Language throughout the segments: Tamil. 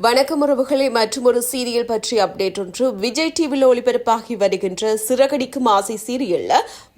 வணக்கம் உறவுகளை மற்றும் ஒரு சீரியல் பற்றிய அப்டேட் ஒன்று. விஜய் டிவியில் ஒளிபரப்பாகி வருகின்ற சிறகடிக்கும் ஆசை சீரியல்ல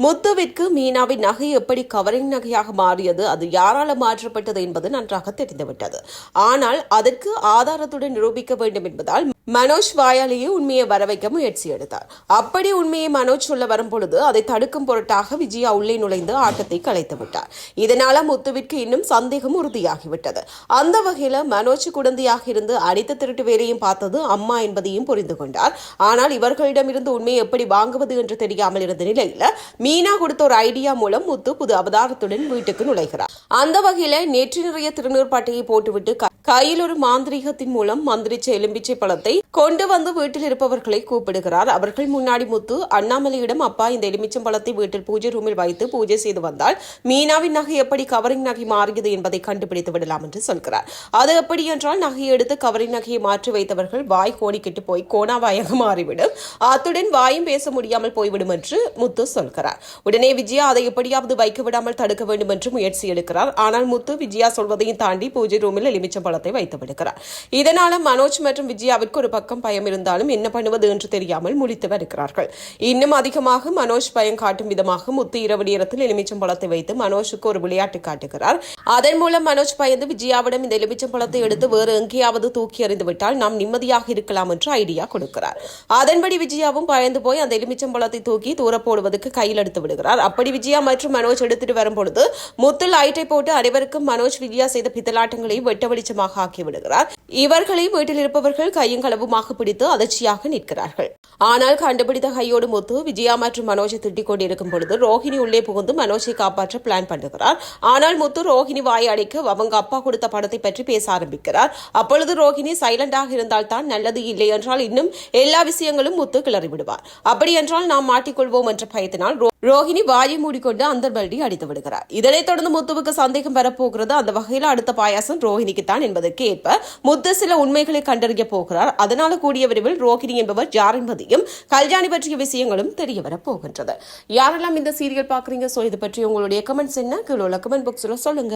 முத்துவிற்கு மீனாவின் நகை எப்படி கவரிங் நகையாக மாறியது அது யாரால மாற்றப்பட்டது என்பது நன்றாக தெரிந்துவிட்டது. ஆனால் அதற்கு ஆதாரத்துடன் நிரூபிக்க வேண்டும் என்பதால் மனோஜ் வாயாலேயே உண்மையை வரவைக்க முயற்சி எடுத்தார். அப்படி உண்மையை மனோஜ் சொல்ல வரும் பொழுது அதை தடுக்கும் பொருட்டாக விஜயா உள்ளே நுழைந்து ஆட்டத்தை கலைத்து விட்டார். இதனால முத்துவிற்கு இன்னும் சந்தேகம் உறுதியாகிவிட்டது. அந்த வகையில மனோஜ் குழந்தையாக இருந்து அடித்த திருட்டு வேலையும் பார்த்தது அம்மா என்பதையும் புரிந்து கொண்டார். ஆனால் இவர்களிடமிருந்து உண்மையை எப்படி வாங்குவது என்று தெரியாமல் இருந்த நிலையில மீனா கொடுத்த ஒரு ஐடியா மூலம் முத்து புது அவதாரத்துடன் வீட்டுக்கு நுழைகிறார். அந்த வகையில நேற்று நிறைய திருநீர் பட்டையை போட்டுவிட்டு கையில் ஒரு மாந்திரீகத்தின் மூலம் மந்திரிச்ச எலும்பிச்சை பழத்தை கொண்டு வந்து வீட்டில் இருப்பவர்களை கூப்பிடுகிறார். அவர்கள் முன்னாடி முத்து அண்ணாமலையிடம் அப்பா இந்த எலுமிச்சம் பழத்தை வீட்டில் பூஜை ரூமில் வைத்து பூஜை செய்து வந்தால் மீனாவின் நகை எப்படி கவரிங் நகை மாறியது என்பதை கண்டுபிடித்து விடலாம் என்று சொல்கிறார். அது எப்படி என்றால் நகையை எடுத்து கவரிங் நகையை மாற்றி வைத்தவர்கள் வாய் கோணிக்கிட்டு போய் கோணாவாயாக மாறிவிடும். அத்துடன் வாயும் பேச முடியாமல் போய்விடும் என்று முத்து சொல்கிறார். உடனே விஜயா அதை எப்படியாவது வைக்க விடாமல் தடுக்க வேண்டும் என்று முயற்சி எடுக்கிறார். ஆனால் முத்து விஜயா சொல்வதையும் தாண்டி பூஜை ரூமில் எலுமிச்சம் பழத்தை வைத்து விடுகிறார் இதனால மனோஜ் மற்றும் விஜயாவிற்கு ஒரு பக்கம் பயம் இருந்தாலும் என்ன பண்ணுவது என்று தெரியாமல் முடித்து வருகிறார்கள். இன்னும் அதிகமாக மனோஜ் பயம் காட்டும் விதமாக முத்து இரவு நேரத்தில் எலுமிச்சம் பழத்தை வைத்து மனோஜுக்கு ஒரு விளையாட்டு காட்டுகிறார். அதன் மூலம் மனோஜ் பயந்து விஜயாவிடம் இந்த எலுமிச்சம் பழத்தை எடுத்து வேறு எங்கேயாவது தூக்கி எறிந்து விட்டால் நாம் நிம்மதியாக இருக்கலாம் என்று ஐடியா கொடுக்கிறார். அதன்படி விஜயாவும் பயந்து போய் அந்த எலுமிச்சம் பழத்தை தூக்கி தூர போடுவதற்கு கையில் எடுத்து விடுகிறார். அப்படி விஜயா மற்றும் மனோஜ் எடுத்துட்டு வரும்பொழுது முத்து லைட்டை போட்டு அனைவருக்கும் மனோஜ் விஜயா செய்த பித்தலாட்டங்களை வெட்ட வெளிச்சமாக ஆக்கி விடுகிறார் இவர்களை வீட்டில் இருப்பவர்கள் கையும் களவுமாக பிடித்து அதிர்ச்சியாக நிற்கிறார்கள். ஆனால் கண்டுபிடித்த கையோடு முத்து விஜயா மற்றும் மனோஜை திட்டிக் கொண்டிருக்கும் பொழுது ரோஹிணி உள்ளே புகுந்து மனோஜை காப்பாற்ற பிளான் பண்ணுகிறார். ஆனால் முத்து ரோஹிணி வாய் அடைக்க அவங்க அப்பா கொடுத்த பணத்தை பற்றி பேச ஆரம்பிக்கிறார். அப்பொழுது ரோஹிணி சைலண்டாக இருந்தால் தான் நல்லது இல்லை என்றால் இன்னும் எல்லா விஷயங்களும் முத்து கிளறிவிடுவார் அப்படி என்றால் நாம் மாட்டிக்கொள்வோம் என்ற பயத்தினால் ரோஹிணி வாயை மூடிக்கொண்டு அந்த பல்டி அடித்து விடுகிறார். இதனைத் தொடர்ந்து முத்துவுக்கு சந்தேகம் வரப்போகிறது. அந்த வகையில் அடுத்த பாயாசம் ரோஹிணிக்கு தான் என்பதற்கு ஏற்ப புத்த சில உண்மைகளை கண்டறிய போகிறார். அதனால கூடிய விரைவில் ரோகிணி என்பவர் யார் என்பதையும் கல்யாணி பற்றிய விஷயங்களும் தெரிய வரப் போகின்றது. யாரெல்லாம் இந்த சீரியல் பாக்குறீங்க சோ இது பற்றி உங்களுடைய கமெண்ட்ஸ் என்ன? கீழே உள்ள கமெண்ட் பாக்ஸ்ல சொல்லுங்க.